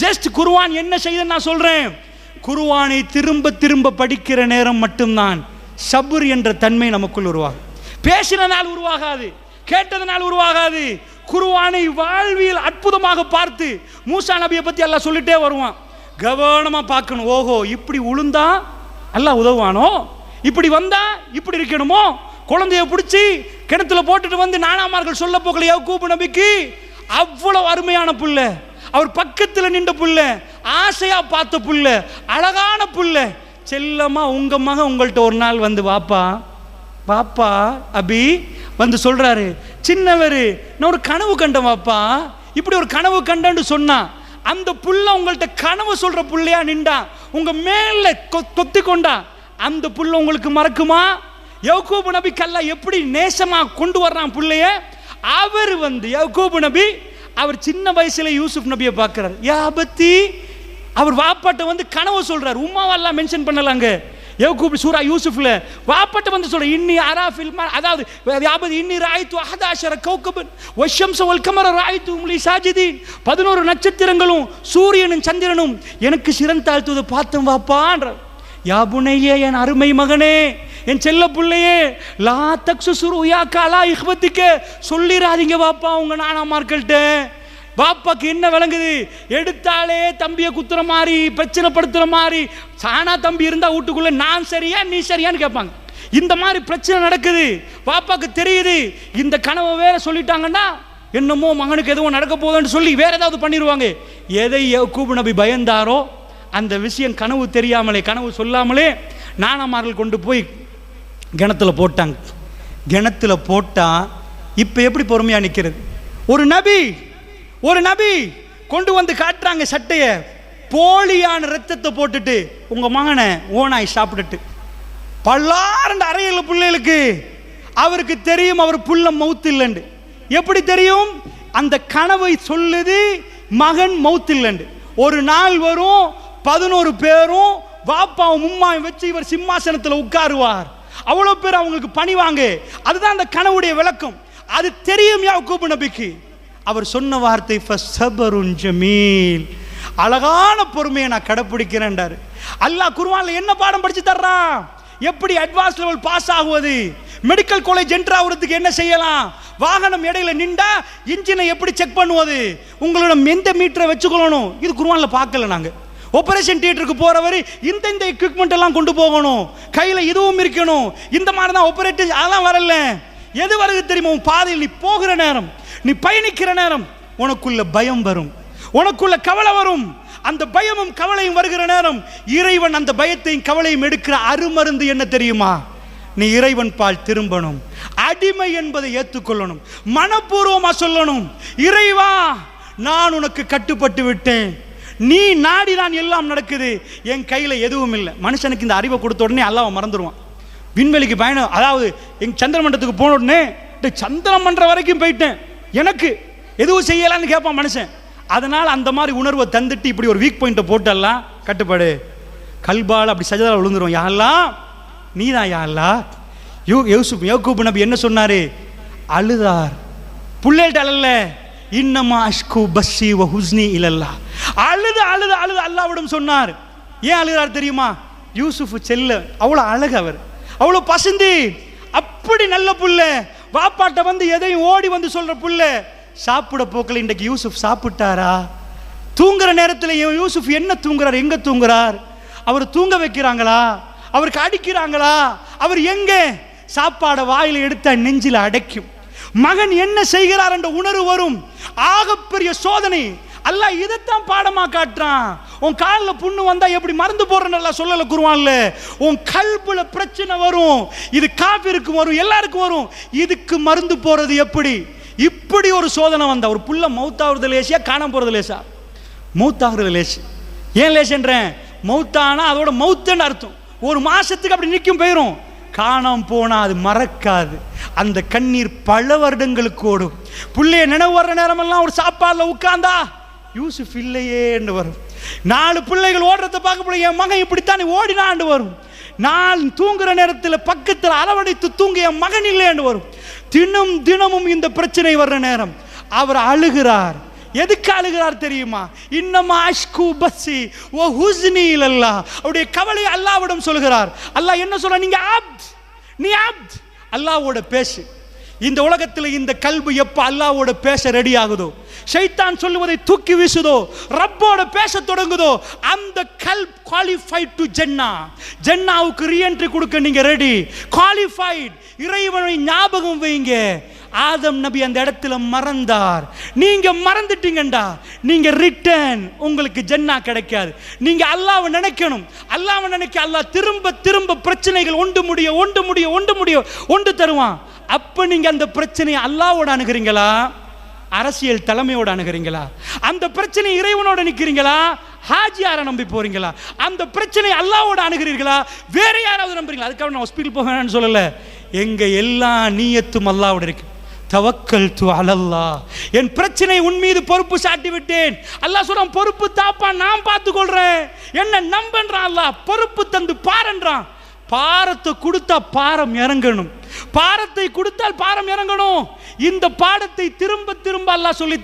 Just குருவான் என்ன செய்த நான் சொல்றேன். குருவானை திரும்ப திரும்ப படிக்கிற நேரம் மட்டும்தான் சபுர் என்ற தன்மை நமக்குள் உருவாகும். பேசினனால் உருவாகாது கேட்டதனால் உருவாகாது. குருவானை வாழ்வியல் அற்புதமாக பார்த்து மூசா நபியை பற்றி எல்லாம் சொல்லிட்டே வருவான். கவனமாக பார்க்கணும். ஓஹோ இப்படி உளுந்தா எல்லாம் உதவுவானோ? இப்படி வந்தா இப்படி இருக்கணுமோ? குழந்தைய பிடிச்சி கிணத்துல போட்டுட்டு வந்து நானாமார்கள் சொல்ல போகல கூப்பு நபிக்கு? அவ்வளோ அருமையான பிள்ளை. அவர் பக்கத்தில் நின்ற புள்ள ஆசையாக பார்த்த புள்ள அழகான புள்ள. செல்லமா உங்க மகன் உங்கள்கிட்ட ஒரு நாள் வந்து வாப்பா. பாப்பா அபி வந்து சொல்றாரு. சின்னவர் நான் ஒரு கனவு கண்டேன் வாப்பா. இப்படி ஒரு கனவு கண்டேன்னு சொன்னா அந்த புள்ள உங்கள்கிட்ட கனவு சொல்ற புள்ளையா நின்றா உங்க மேல தொத்தி கொண்டா அந்த புள்ள உங்களுக்கு மறக்குமா? யௌகூப் நபி கல்லா எப்படி நேசமா கொண்டு வர்றான் புள்ளைய? அவர் வந்து யௌகூப் நபி அவர் சின்ன வயசுல யூசுப் நபியை பார்க்கிறார். யாபத்தி அவர் வாப்பாட்ட வந்து கனவு சொல்றார். உமாவெல்லாம் மென்ஷன் பண்ணலாங்க. யோகூப் சூரா யூசுஃப்ல வாப்பாட்ட வந்து சொல்ற இன்னி அராஃபில் ஃபில்மா அதாவது யாபது இன்னி ராய்த்து அஹதாஷர கௌகபன் வஷம்ச ஒல்கமர ராயித்து ராய்த்து உம்லி சாஜிதீன். பதினோரு நட்சத்திரங்களும் சூரியனும் சந்திரனும் எனக்கு சிறந்தாழ்த்துவதை பார்த்தோம் வாப்பான்ற யாபுனையே என் அருமை மகனே என் செல்ல பிள்ளையே லா தக்சு சுரு யா காலா இஹ்வத்திக்க. சொல்லிடாதீங்க பாப்பா உங்க நானாமார்கள்ட்ட. பாப்பாக்கு என்ன விளங்குது? எடுத்தாலே தம்பியை குத்துற மாதிரி பிரச்சனைப்படுத்துகிற மாதிரி சானா தம்பி இருந்தால் வீட்டுக்குள்ள நான் சரியா நீ சரியான்னு கேட்பாங்க. இந்த மாதிரி பிரச்சனை நடக்குது. பாப்பாக்கு தெரியுது. இந்த கனவை வேற சொல்லிட்டாங்கன்னா என்னமோ மகனுக்கு எதுவும் நடக்க போதுன்னு சொல்லி வேற ஏதாவது பண்ணிடுவாங்க எதை யக்கூப் நபி பயந்தாரோ அந்த விஷயம் கனவு தெரியாமலே கனவு சொல்லாமலே நானாமார்கள் கொண்டு போய் கிணத்துல போட்டாங்க. கிணத்துல போட்டால் இப்போ எப்படி பொறுமையாக நிற்கிறது ஒரு நபி ஒரு நபி கொண்டு வந்து காட்டுறாங்க சட்டையை. போலியான ரத்தத்தை போட்டுட்டு உங்கள் மகனை ஓனாய் சாப்பிட்டுட்டு. பல்லாரண்டு அறையில் பிள்ளைகளுக்கு அவருக்கு தெரியும் அவர் புள்ள மவுத்து இல்லைண்டு. எப்படி தெரியும்? அந்த கனவை சொல்லுது மகன் மவுத்து இல்லைண்டு. ஒரு நாள் வரும் பதினோரு பேரும் வாப்பாவும் மும்மாவும் வச்சு இவர் சிம்மாசனத்தில் உட்காருவார். அவ்வளோ பேர் அவங்களுக்கு பணிவாங்க அதுதான் அந்த கனவுடைய விளக்கம். அது தெரியும் யாக்கூப் நபிக்கு. அவர் சொன்ன வார்த்தை ஃபஸ்ஸபருன் ஜமீல். அழகான பொறுமையை நான் கடைப்பிடிக்கிறேன்டாரு. அல்லாஹ் குருவானில் என்ன பாடம் படித்து தர்றான்? எப்படி அட்வான்ஸ் லெவல் பாஸ் ஆகுவது? மெடிக்கல் காலேஜ் என்ட்ரு ஆகுறதுக்கு என்ன செய்யலாம்? வாகனம் இடையில நின்றா இன்ஜினை எப்படி செக் பண்ணுவது? உங்களோட எந்த மீட்டரை வச்சுக்கொள்ளணும். இது குருவானில் பார்க்கல நாங்கள் ஆபரேஷன் தியேட்டருக்கு போகிறவர் இந்த இந்த எக்யூப்மெண்ட் எல்லாம் கொண்டு போகணும். கையில் இதுவும் இருக்கணும். இந்த மாதிரி தான் ஆபரேட்டர் அதெல்லாம் வரல. எது வருது தெரியுமா? உன் பாதையில் நீ போகிற நேரம். நீ பயணிக்கிற நேரம். உனக்குள்ள பயம் வரும். உனக்குள்ள கவலை வரும். அந்த பயமும் கவலையும் வருகிற நேரம். இறைவன் அந்த பயத்தையும் கவலையும் எடுக்கிற அருமருந்து என்ன தெரியுமா? நீ இறைவன் பால் திரும்பணும். அடிமை என்பதை ஏற்றுக்கொள்ளணும். மனப்பூர்வமாக சொல்லணும். இறைவா நான் உனக்கு கட்டுப்பட்டு விட்டேன். நீ நாடி தான் எல்லாம் நடக்குது. என் கையில் எதுவும் இல்லை. மனுஷனுக்கு இந்த அறிவை கொடுத்த உடனே அல்லாஹ் மறந்துடுவான் விண்வெளிக்கு பயணம் அதாவது எங்க சந்திரமண்டத்துக்கு போன உடனே டேய், வரைக்கும் போயிட்டேன். எனக்கு எதுவும் செய்யலான்னு கேட்பான் மனுஷன். அதனால் அந்த மாதிரி உணர்வை தந்துட்டு இப்படி ஒரு வீக் பாயிண்ட்டை போட்டெல்லாம் கட்டுப்பாடு. கல்பால் அப்படி சஜதால விழுந்துடும் யாரெல்லாம் நீ தான் யாரெல்லா யூ யூசுப் யோகூப் நபி என்ன சொன்னார்? அழுதார். புள்ளேட்ட அழல இன்னமா அஷ்கு பஸ்ஸி வ ஹுஸ்னி இல்லல்லா அழுது அழுது அழுது அல்லாவிடம் சொன்னார். ஏன் அழுகிறார் தெரியுமா? யூசுஃப் செல்ல அவ்வளோ அழகு அவர். அவ்வளோ பசந்தி. அப்படி நல்ல புள்ள. வாப்பாட்ட வந்து எதையும் ஓடி வந்து சொல்ற புள்ள. சாப்பிட போக்கல இன்றைக்கு யூசுஃப் சாப்பிட்டாரா? தூங்குற நேரத்தில் இவன் யூசுஃப் என்ன தூங்குறார்? எங்க தூங்குறார்? அவர் தூங்க வைக்கிறாங்களா? அவருக்கு அடிக்கிறாங்களா? அவர் எங்க? சாப்பாடை வாயில் எடுத்த நெஞ்சில் அடைக்கும். மகன் என்ன செய்கிறார் என்ற உணர்வு வரும். ஆகப்பெரிய சோதனை. அல்லாஹ் இதைத்தான் பாடமா காட்டுறான். உன் காலில் புண்ணு வந்தா எப்படி மருந்து போடுறன்னு சொல்லல குருவான்ல. உன் கல்புல பிரச்சனை வரும். இது காப்பிற்கு வரும் எல்லாருக்கும் வரும். இதுக்கு மருந்து போறது எப்படி? இப்படி ஒரு சோதனை வந்தா ஒரு புள்ள மௌத்தாகிறது லேசியா காணாம போறது லேசா? மௌத்தாகிறது லேசு. ஏன் லேசுன்றேன்? மௌத்தானா அதோட மௌத்துன்னு அர்த்தம். ஒரு மாசத்துக்கு அப்படி நிற்கும் போயிடும் காணாம போனா அது மறக்காது. அந்த கண்ணீர் பல வருடங்களுக்கு ஓடும். பிள்ளைய நினைவு வர்ற நேரமெல்லாம் ஒரு சாப்பாடுல உட்காந்தா யூசுஃப் இல்லையேன்னு வரும். நாலு பிள்ளைகள் ஓடுறத பார்க்க போல என் மகன் இப்படித்தான் ஓடினாண்டு வரும். நான் தூங்குற நேரத்தில் பக்கத்தில் அளவடைத்து தூங்க என் மகன் இல்லைன்னு வரும். தினம் தினமும் இந்த பிரச்சனை வர்ற நேரம். அவர் அழுகிறார். எதுக்கு அழுகிறார் தெரியுமா? இன்னமா அஷ்கு பஸ்ஸி ஓ ஹுஸ்னி இல்லல்லா அவருடைய கவலை அல்லாவிடம் சொல்கிறார். அல்லாஹ் என்ன சொல்ற நீங்க ஆப்த் நீ ஆப்த் அல்லாவோட பேசு இந்த உலகத்தில் இந்த கல்வி எப்போ அல்லாவோட பேச ரெடி ஆகுதோ? ஷைத்தான் சொல்லுவதை தூக்கி வீசுதோ? ரப்போட பேச தொடங்குதோ? அந்த கல் குவாலிஃபைட் டு ஜென்னா ஜென்னாவுக்கு ரீஎன்ட்ரி கொடுக்க நீங்க ரெடி குவாலிஃபைட் இறைவனை ஞாபகம் வைங்க. ஆதம் நபி அந்த இடத்துல மறந்தார். நீங்க மறந்துட்டீங்கண்டா. நீங்க ரிட்டர்ன் உங்களுக்கு ஜென்னா கிடைக்காது. நீங்க அல்லாவை நினைக்கணும். அல்லாவை நினைக்க அல்லாஹ் திரும்ப திரும்ப பிரச்சனைகள் ஒன்று முடிய ஒன்று முடிய ஒன்று முடிய ஒன்று தருவான். அப்ப நீங்க அந்த பிரச்சனையை அல்லாவோட அணுகிறீங்களா? அரசியல் தலைமையோட அணுகிறீங்களா? அந்த பிரச்சனை இறைவனோட நிற்கிறீங்களா ஹாஜியாரை நம்பி போறீங்களா? அந்த பிரச்சனை அல்லாவோட அணுகிறீர்களா? வேற யாராவது நம்புறீங்களா? அதுக்காக நான் ஹாஸ்பிட்டல் போக வேணும்னு சொல்லல. எங்க எல்லா நீயத்தும் அல்லாவோட இருக்கு. தவக்கல் து அலல்லா என் பிரச்சனை உன் மீது பொறுப்பு சாட்டி விட்டேன். அல்லாஹ் சொல்றான் பொறுப்பு தாப்பா நான் பார்த்து கொள்றேன் என்ன நம்பன்றான் அல்லாஹ்? பொறுப்பு தந்து பாருன்றான். பாரத்தை கொடுத்தா பாரம் இறங்கணும். பாரத்தை கொடுத்தால் பாரம் இறங்கணும். இந்த பாடத்தை திரும்ப திரும்ப அல்லாஹ் சொல்லி